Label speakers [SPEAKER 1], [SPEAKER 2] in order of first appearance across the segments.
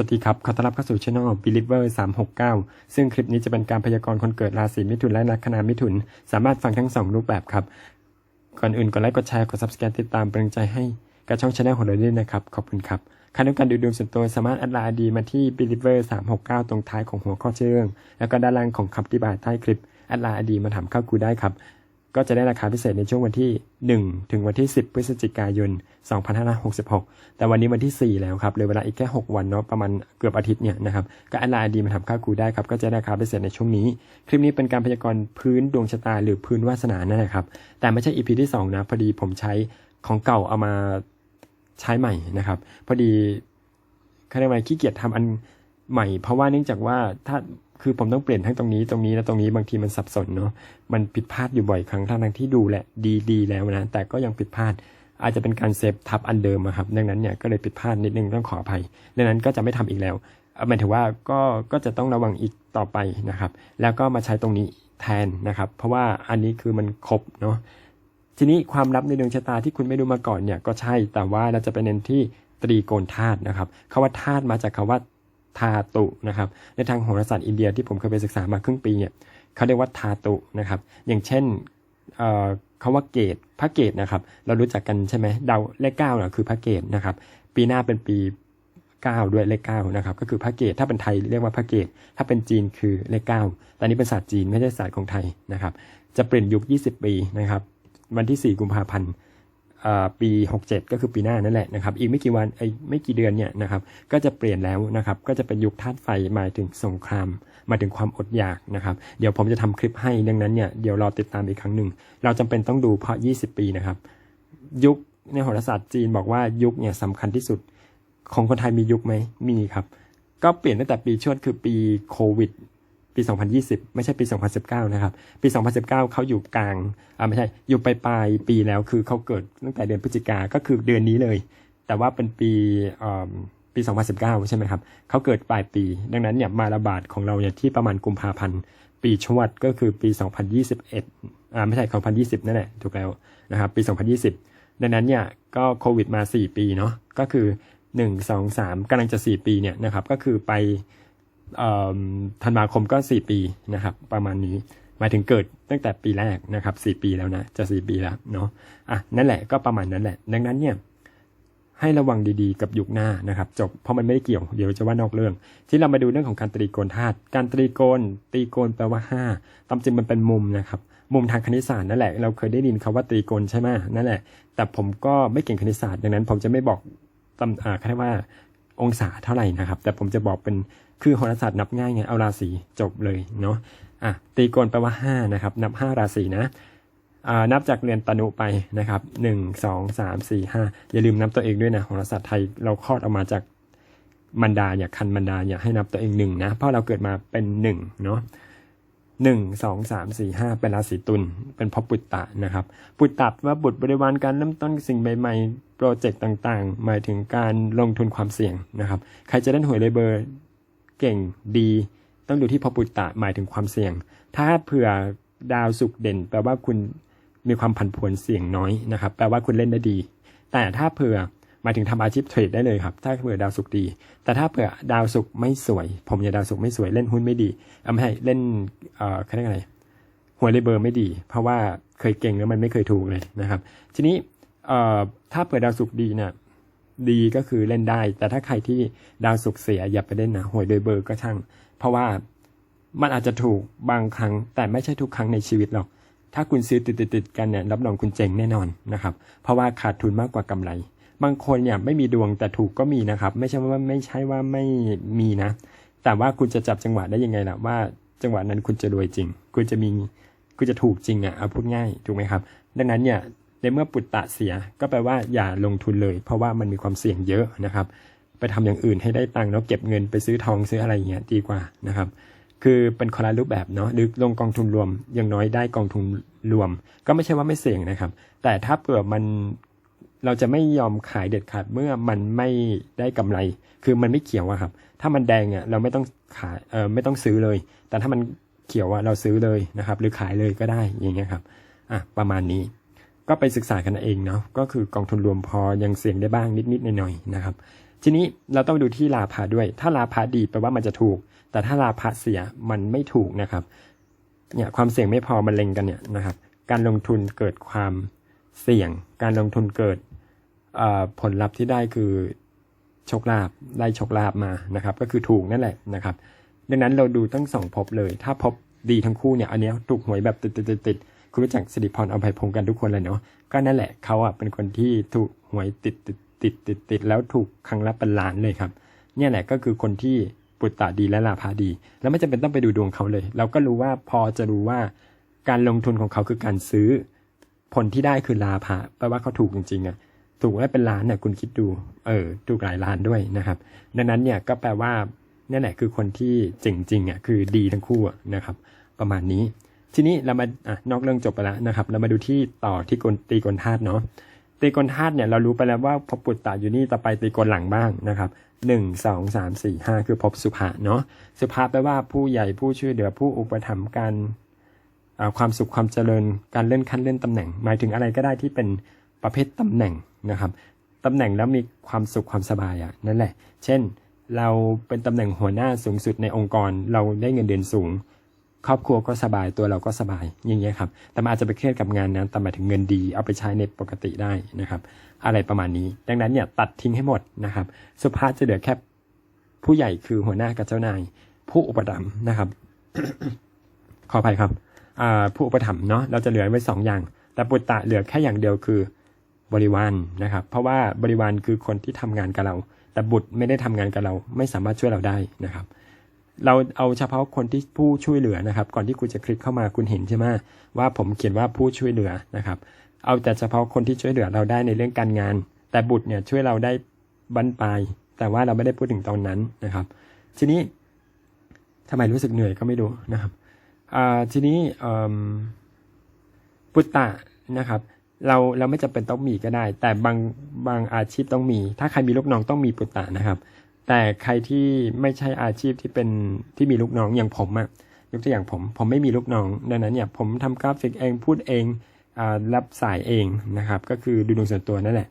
[SPEAKER 1] วัสดีครับ ขอต้อนรับเข้าสู่ช่อง Believer 369 ซึ่งคลิปนี้จะเป็นการพยากรณ์คนเกิดราศีมิถุนและลัคนามิถุน สามารถฟังทั้ง 2 รูปแบบครับ ก่อนอื่นกดไลค์ กดแชร์ กด subscribe ติดตามเป็นกำลังใจให้กับช่องช anel ของเราด้วยนะครับ ขอบคุณครับใครต้องการดูดวงส่วนตัวสามารถแอดไลน์ดีมาที่ Believer 369 ตรงท้ายของหัวข้อเรื่อง แล้วก็ด้านล่างของคำอธิบายใต้คลิปแอดไลน์ดีมาถามเข้ากูได้ครับ ก็จะได้ราคาพิเศษในช่วงวันที่ 1 ถึงวันที่ 10 พฤศจิกายน 2566 แต่วันนี้วันที่ 4 แล้วครับเหลยเวลาอีกแค่ 6 วันเนาะประมาณเกือบอาทิตย์เนี่ยนะครับก็แอดไลน์ดีมาทำค่ากูได้ครับก็จะได้ราคาพิเศษในช่วงนี้ คลิปนี้เป็นการพยากรณ์พื้นดวงชะตาหรือพื้นวาสนานั่นแหละครับแต่ไม่ใช่ EP ที่ 2 นะพอดีผมใช้ของเก่าเอามาใช้ใหม่นะครับพอดีเขาเรียกว่าขี้เกียจทำอันใหม่ เพราะว่าเนื่องจากว่าถ้า คือผมต้องเปลี่ยนทั้งตรงนี้ตรงนี้และตรงนี้บางทีมันสับสนเนาะมันผิดพลาดอยู่บ่อยครั้งทั้งทั้งที่ดูแหละดีดีแล้วนะแต่ก็ยังผิดพลาดอาจจะเป็นการเซฟทับอันเดิมอะครับ ดังนั้นเนี่ยก็เลยผิดพลาดนิดนึงต้องขออภัย ดังนั้นก็จะไม่ทำอีกแล้วเอ่อหมายถึงว่าก็ก็จะต้องระวังอีกต่อไปนะครับ แล้วก็มาใช้ตรงนี้แทนนะครับ เพราะว่าอันนี้คือมันครบเนาะทีนี้ความลับในดวงชะตาที่คุณไม่รู้มาก่อนเนี่ยก็ใช่แต่ว่าเราจะไปเน้นที่ตรีโกณธาตุนะครับคาว่าธาตุมาจากคาว่า ธาตุนะครับ ในทางโหราศาสตร์อินเดียที่ผมเคยไปศึกษามาครึ่งปีเนี่ยเขาเรียกว่าธาตุนะครับ อย่างเช่นเอ่อคาว่าเกตพระเกตนะครับ เรารู้จักกันใช่ไหมดาวเลขเก้าน่ะคือพระเกตนะครับ ปีหน้าเป็นปี9ด้วยเลข9นะครับ ก็คือพระเกตถ้าเป็นไทยเรียกว่าพระเกตถ้าเป็นจีนคือเลข9แต่นี้เป็นศาสตร์จีนไม่ใช่ศาสตร์ของไทยนะครับ จะเปลี่ยนยุค 20 ปีนะครับ วันที่ 4 กุมภาพันธ์ ปี67 ก็คือปีหน้านั่นแหละนะครับ อีกไม่กี่วันไอ้ไม่กี่เดือนเนี่ยนะครับ ก็จะเปลี่ยนแล้วนะครับ ก็จะเป็นยุคธาตุไฟหมายถึงสงครามมาถึงความอดอยากนะครับ เดี๋ยวผมจะทำคลิปให้ดังนั้นเนี่ยเดี๋ยวรอติดตามอีกครั้งหนึ่ง เราจำเป็นต้องดูเพราะ 20 ปีนะครับ ยุคในโหราศาสตร์จีนบอกว่ายุคเนี่ยสำคัญที่สุดของคนไทยมียุคไหมมีครับ ก็เปลี่ยนตั้งแต่ปีชวดคือปีโควิด ปี 2020 ไม่ใช่ปี 2019 นะครับ ปี 2019 เขาอยู่กลางอ่าไม่ใช่ อยู่ปลายปลายปีแล้วคือเขาเกิดตั้งแต่เดือนพฤศจิกาก็คือเดือนนี้เลย แต่ว่าเป็นปีอ่อปี 2019 ใช่ไหมครับ เขาเกิดปลายปี ดังนั้นเนี่ยมาระบาดของเราเนี่ยที่ประมาณกุมภาพันธ์ ปีชวดก็คือปี 2021 อ่าไม่ใช่ 2020 นั่นแหละถูกแล้วนะครับ ปี 2020 ดังนั้นเนี่ยก็โควิดมา 4 ปีเนาะ ก็คือ 1 2 3กำลังจะ 4 ปีเนี่ยนะครับ ก็คือไป ธันวาคมก็ 4 ปีนะครับ ประมาณนี้หมายถึงเกิดตั้งแต่ปีแรกนะครับ4ปีแล้วนะ จะ4ปีแล้วเนาะอะนั่นแหละก็ประมาณนั้นแหละ ดังนั้นเนี่ยให้ระวังดีๆกับยุคหน้านะครับ จบเพราะมันไม่ได้เกี่ยวเดี๋ยวจะว่านอกเรื่อง ที่เรามาดูเรื่องของการตรีโกณธาตุการตรีโกณตรีโกณแปลว่าห้าตามจริงมันเป็นมุมนะครับมุมทางคณิตศาสตร์นั่นแหละ เราเคยได้ยินคาว่าตรีโกณใช่ไหมนั่นแหละ แต่ผมก็ไม่เก่งคณิตศาสตร์ดังนั้น ผมจะไม่บอกตำอ่าเขาเรียกว่าองศาเท่าไหร่นะครับ แต่ผมจะบอกเป็น คือโหราศาสตร์นับง่ายไงเอาราศีจบเลยเนาะอะตีกณแปลว่า 5 นะครับ นับ 5 ราศีนะอ่านับจากเรือนตนุไปนะครับ 1 2 3 4 5 อย่าลืมนับตัวเองด้วยนะโหราศาสตร์ไทยเราคลอดออกมาจากมันดาอย่าคันมันดาอย่าให้นับตัวเองหนึ่งนะ เพราะเราเกิดมาเป็นหนึ่งเนาะหนึ่งสองสามสี่ห้าเป็นราศีตุลเป็นพราะปุตตะนะครับ ปุตตะว่าบุตรบริวารการเริ่มต้นสิ่งใหม่ๆ โปรเจกต์ต่างๆ หมายถึงการลงทุนความเสี่ยงนะครับ ใครจะเล่นหวยเลยเบอร์ เก่งดี ต้องดูที่พราะปุตตะหมายถึงความเสี่ยง ถ้าเผื่อดาวสุกเด่น แปลว่าคุณมีความผันผวนเสี่ยงน้อยนะครับ แปลว่าคุณเล่นได้ดี แต่ถ้าเผื่อหมายถึงทำอาชีพเทรดได้เลยครับ ถ้าเผื่อดาวสุกดี แต่ถ้าเผื่อดาวสุกไม่สวย ผมอย่าดาวสุกไม่สวยเล่นหุ้นไม่ดีเอาไม่ให้เล่นเอ่อเขาเรียกอะไรหัวเลยเบอร์ไม่ดี เพราะว่าเคยเก่งแล้วมันไม่เคยถูกเลยนะครับ ทีนี้เอ่อถ้าเปิดดาวศุกดีเนี่ย ดีก็คือเล่นได้ แต่ถ้าใครที่ดาวศุกเสียอย่าไปเล่นนะหวยโดยเบอร์ก็ช่าง เพราะว่ามันอาจจะถูกบางครั้ง แต่ไม่ใช่ทุกครั้งในชีวิตหรอก ถ้าคุณซื้อติดติดๆๆกันเนี่ยรับรองคุณเจ๋งแน่นอนนะครับ เพราะว่าขาดทุนมากกว่ากำไร บางคนเนี่ยไม่มีดวงแต่ถูกก็มีนะครับ ไม่ใช่ว่าไม่ใช่ว่าไม่มีนะ แต่ว่าคุณจะจับจังหวะได้ยังไงล่ะว่า จังหวะนั้นคุณจะรวยจริง คุณจะมีคุณจะถูกจริงอะเอาพูดง่ายถูกไหมครับ ดังนั้นเนี่ย ในเมื่อปุตตะเสียก็แปลว่าอย่าลงทุนเลย เพราะว่ามันมีความเสี่ยงเยอะนะครับ ไปทำอย่างอื่นให้ได้ตังค์แล้วเก็บเงินไปซื้อทองซื้ออะไรอย่างเงี้ยดีกว่านะครับ คือเป็นคนละรูปแบบเนาะหรือลงกองทุนรวมอย่างน้อยได้กองทุนรวม ก็ไม่ใช่ว่าไม่เสี่ยงนะครับ แต่ถ้าเผื่อมันเราจะไม่ยอมขายเด็ดขาดเมื่อมันไม่ได้กำไร คือมันไม่เขียวอะครับ ถ้ามันแดงอะเราไม่ต้องขายเออไม่ต้องซื้อเลย แต่ถ้ามันเขียวอะเราซื้อเลยนะครับ หรือขายเลยก็ได้อย่างเงี้ยครับอะประมาณนี้ ก็ไปศึกษากันเองเนาะก็คือกองทุนรวมพอยังเสี่ยงได้บ้างนิดๆหน่อยๆนะครับ ทีนี้เราต้องดูที่ลาภะด้วย ถ้าลาภะดีแปลว่ามันจะถูก แต่ถ้าลาภะเสียมันไม่ถูกนะครับเนี่ยความเสี่ยงไม่พอมันเล็งกันเนี่ยนะครับ การลงทุนเกิดความเสี่ยง การลงทุนเกิดผลลัพธ์ที่ได้คือโชคลาภได้โชคลาภมานะครับ ก็คือถูกนั่นแหละนะครับ ดังนั้นเราดูตั้งสองภพเลย ถ้าภพดีทั้งคู่เนี่ยอันนี้ถูกหวยแบบติดติดติดติด คุณรู้จักสิริพรเอาภัยพงษ์กันทุกคนเลยเนาะก็นั่นแหละเขาอะเป็นคนที่ถูกหวยติดติดติดติดติดแล้วถูกครั้งละเป็นล้านเลยครับ เนี่ยแหละก็คือคนที่ปุตตะดีและลาภาดี แล้วไม่จำเป็นต้องไปดูดวงเขาเลย เราก็รู้ว่าพอจะรู้ว่าการลงทุนของเขาคือการซื้อ ผลที่ได้คือลาภะแปลว่าเขาถูกจริงๆอะถูกได้เป็นล้านเนี่ยคุณคิดดู เออถูกหลายล้านด้วยนะครับ ดังนั้นเนี่ยก็แปลว่านั่นแหละคือคนที่จริงๆอะคือดีทั้งคู่นะครับ ประมาณนี้ ทีนี้เรามาอะนอกเรื่องจบไปแล้วนะครับ เรามาดูที่ต่อที่กลตีกลธาตุเนาะตีกลธาตุเนี่ยเรารู้ไปแล้วว่าพบปุตตะอยู่นี่ต่อไปตีกลหลังบ้างนะครับหนึ่งสองสามสี่ห้าคือพบสุภะเนาะสุภะแปลว่าผู้ใหญ่ผู้ช่วยเหลือผู้อุปถัมภ์การความสุขความเจริญการเลื่อนขั้นเลื่อนตำแหน่ง หมายถึงอะไรก็ได้ที่เป็นประเภทตำแหน่งนะครับตำแหน่งแล้วมีความสุขความสบายอะนั่นแหละ เช่น เราเป็นตำแหน่งหัวหน้าสูงสุดในองค์กร เราได้เงินเดือนสูง ครอบครัวก็สบายตัวเราก็สบายอย่างเงี้ยครับแต่มันอาจจะไปเครียดกับงานนั้นแต่หมายถึงเงินดีเอาไปใช้ในปกติได้นะครับ อะไรประมาณนี้ ดังนั้นเนี่ยตัดทิ้งให้หมดนะครับ สุภาพจะเหลือแค่ผู้ใหญ่คือหัวหน้ากับเจ้านาย ผู้อุปถัมภ์นะครับ ขออภัยครับผู้อุปถัมภ์เนาะเราจะเหลือไว้สองอย่าง แต่ปุตตะเหลือแค่อย่างเดียวคือบริวารนะครับ เพราะว่าบริวารคือคนที่ทำงานกับเรา แต่บุตรไม่ได้ทำงานกับเรา ไม่สามารถช่วยเราได้นะครับ เราเอาเฉพาะคนที่ผู้ช่วยเหลือนะครับ ก่อนที่คุณจะคลิกเข้ามาคุณเห็นใช่ไหมว่าผมเขียนว่าผู้ช่วยเหลือนะครับ เอาแต่เฉพาะคนที่ช่วยเหลือเราได้ในเรื่องการงาน แต่บุตรเนี่ยช่วยเราได้บั้นปลายแต่ว่าเราไม่ได้พูดถึงตอนนั้นนะครับ ทีนี้ทำไมรู้สึกเหนื่อยก็ไม่รู้นะครับทีนี้ปุตตะนะครับเราเราไม่จำเป็นต้องมีก็ได้ แต่บางบางอาชีพต้องมี ถ้าใครมีลูกน้องต้องมีปุตตะนะครับ แต่ใครที่ไม่ใช่อาชีพที่เป็นที่มีลูกน้องอย่างผมอะยกตัวอย่างผมผมไม่มีลูกน้อง ดังนั้นเนี่ยผมทำกราฟิกเองพูดเองอรับสายเองนะครับก็คือดูดวงส่วนตัวนั่นแหละ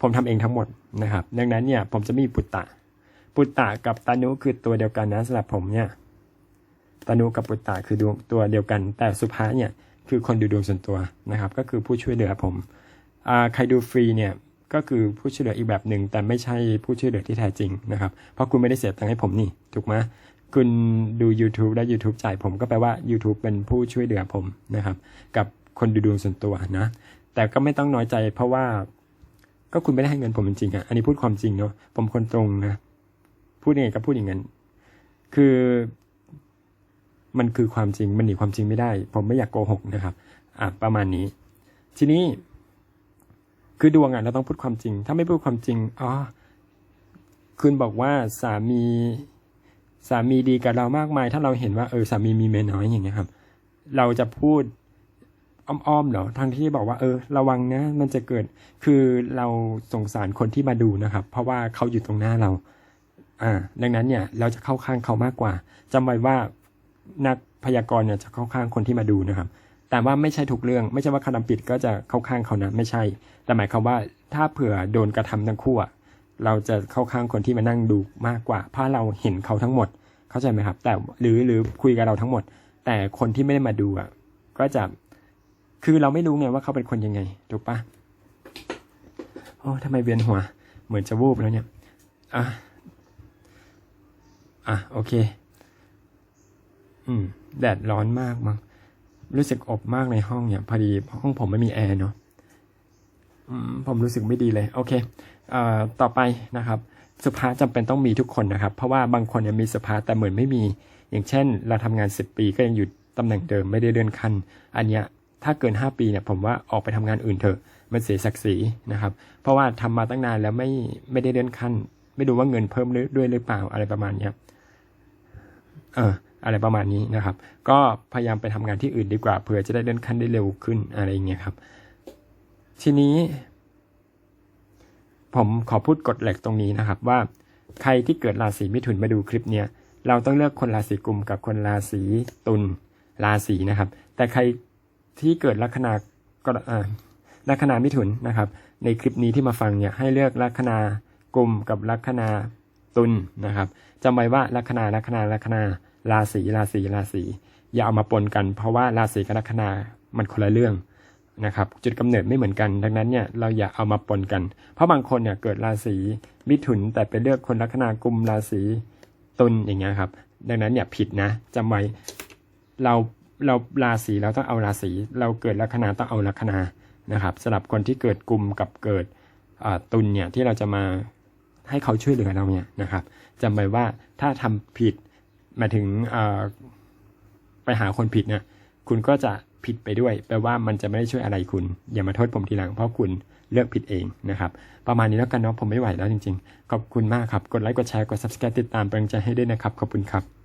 [SPEAKER 1] ผมทำเองทั้งหมดนะครับ ดังนั้นเนี่ยผมจะมีปุตตะ ปุตตะกับตานุคือตัวเดียวกันนะสำหรับผมเนี่ยตานุกับปุตตะคือดวงตัวเดียวกัน แต่สุภาเนี่ยคือคนดูดวงส่วนตัวนะครับ ก็คือผู้ช่วยเหลือผมอใครดูฟรีเนี่ย ก็คือผู้ช่วยเหลืออีกแบบหนึ่งแต่ไม่ใช่ผู้ช่วยเหลือที่แท้จริงนะครับ เพราะคุณไม่ได้เสียตังค์ให้ผมนี่ ถูกไหมคุณดู YouTube และ YouTube จ่ายผมก็แปลว่า YouTube เป็นผู้ช่วยเหลือผมนะครับ กับคนดูดวงส่วนตัวนะ แต่ก็ไม่ต้องน้อยใจเพราะว่า ก็คุณไม่ได้ให้เงินผมจริงๆอะอันนี้พูดความจริงเนาะผมคนตรงนะพูดยังไงก็พูดอย่างนั้นคือมันคือความจริงมันหนีความจริงไม่ได้ ผมไม่อยากโกหกนะครับ อะประมาณนี้ ทีนี้ คือดวงอะเราต้องพูดความจริง ถ้าไม่พูดความจริงอ๋อคุณบอกว่าสามีสามีดีกับเรามากมาย ถ้าเราเห็นว่าเออสามีมีเมียน้อยอย่างเงี้ยครับ เราจะพูดอ้อมๆเหรอทางที่บอกว่า เออ ระวังนะ มันจะเกิดคือเราสงสารคนที่มาดูนะครับ เพราะว่าเขาอยู่ตรงหน้าเรา อ่า ดังนั้นเนี่ย เราจะเข้าข้างเขามากกว่าจำไว้ว่านักพยากรณ์เนี่ยจะเข้าข้างคนที่มาดูนะครับ แต่ว่าไม่ใช่ทุกเรื่อง ไม่ใช่ว่าคำนำปิดก็จะเข้าข้างเขานะไม่ใช่ แต่หมายความว่าถ้าเผื่อโดนกระทำทั้งคู่เราจะเข้าข้างคนที่มานั่งดูมากกว่าเพราะเราเห็นเขาทั้งหมด เข้าใจไหมครับ แต่หรือหรือคุยกับเราทั้งหมด แต่คนที่ไม่ได้มาดูอะก็จะคือเราไม่รู้ไงว่าเขาเป็นคนยังไงถูกปะโอ้ทำไมเวียนหัว เหมือนจะวูบแล้วเนี่ยอะอะโอเค อืม แดดร้อนมากมั้ง รู้สึกอบมากในห้องเนี่ยพอดีห้องผมไม่มีแอร์เนาะผมรู้สึกไม่ดีเลยโอเคเอ่อต่อไปนะครับสุภาจำเป็นต้องมีทุกคนนะครับ เพราะว่าบางคนเนี่ยมีสุภาแต่เหมือนไม่มี อย่างเช่น เราทำงานสิบปีก็ยังอยู่ตำแหน่งเดิมไม่ได้เลื่อนขั้นอันเนี้ยถ้าเกินห้าปีเนี่ยผมว่าออกไปทำงานอื่นเถอะมันเสียศักดิ์ศรีนะครับ เพราะว่าทำมาตั้งนานแล้วไม่ไม่ได้เลื่อนขั้น ไม่รู้ว่าเงินเพิ่มด้วยหรือเปล่าอะไรประมาณเนี้ยเออ อะไรประมาณนี้นะครับ ก็พยายามไปทำงานที่อื่นดีกว่าเผื่อจะได้เลื่อนขั้นได้เร็วขึ้นอะไรอย่างเงี้ยครับ ทีนี้ ผมขอพูดกฎเหล็กตรงนี้นะครับ ว่าใครที่เกิดราศีมิถุนมาดูคลิปเนี้ยเราต้องเลือกคนราศีกุมกับคนราศีตุลราศีนะครับ แต่ใครที่เกิดลัคนากรอ่าลัคนามิถุนนะครับ ในคลิปนี้ที่มาฟังเนี่ยให้เลือกลัคนากลุ่มกับลัคนาตุลนะครับจำไว้ว่าลัคนาลัคนาลัคนา ราศีราศีราศีอย่าเอามาปนกันเพราะว่าราศีกับลัคนามันคนละเรื่องนะครับจุดกำเนิดไม่เหมือนกัน ดังนั้นเนี่ยเราอย่าเอามาปนกัน เพราะบางคนเนี่ยเกิดราศีมิถุนแต่ไปเลือกคนลัคนากุมราศีตุลอย่างเงี้ยครับ ดังนั้นเนี่ยผิดนะจำไว้เราเราราศีเราต้องเอาราศีเราเกิดลัคนาต้องเอาลัคนานะครับสำหรับคนที่เกิดกุมกับเกิดตุลเนี่ยที่เราจะมาให้เขาช่วยเหลือเราเนี่ยนะครับจำไว้ว่าถ้าทำผิด หมายถึงไปหาคนผิดเนี่ยคุณก็จะผิดไปด้วย แปลว่ามันจะไม่ได้ช่วยอะไรคุณ อย่ามาโทษผมทีหลังเพราะคุณเลือกผิดเองนะครับ ประมาณนี้แล้วกันเนาะผมไม่ไหวแล้วจริงๆ ขอบคุณมากครับ กดไลค์กดแชร์กด subscribe ติดตามเป็นกำลังใจให้ด้วยนะครับ ขอบคุณครับ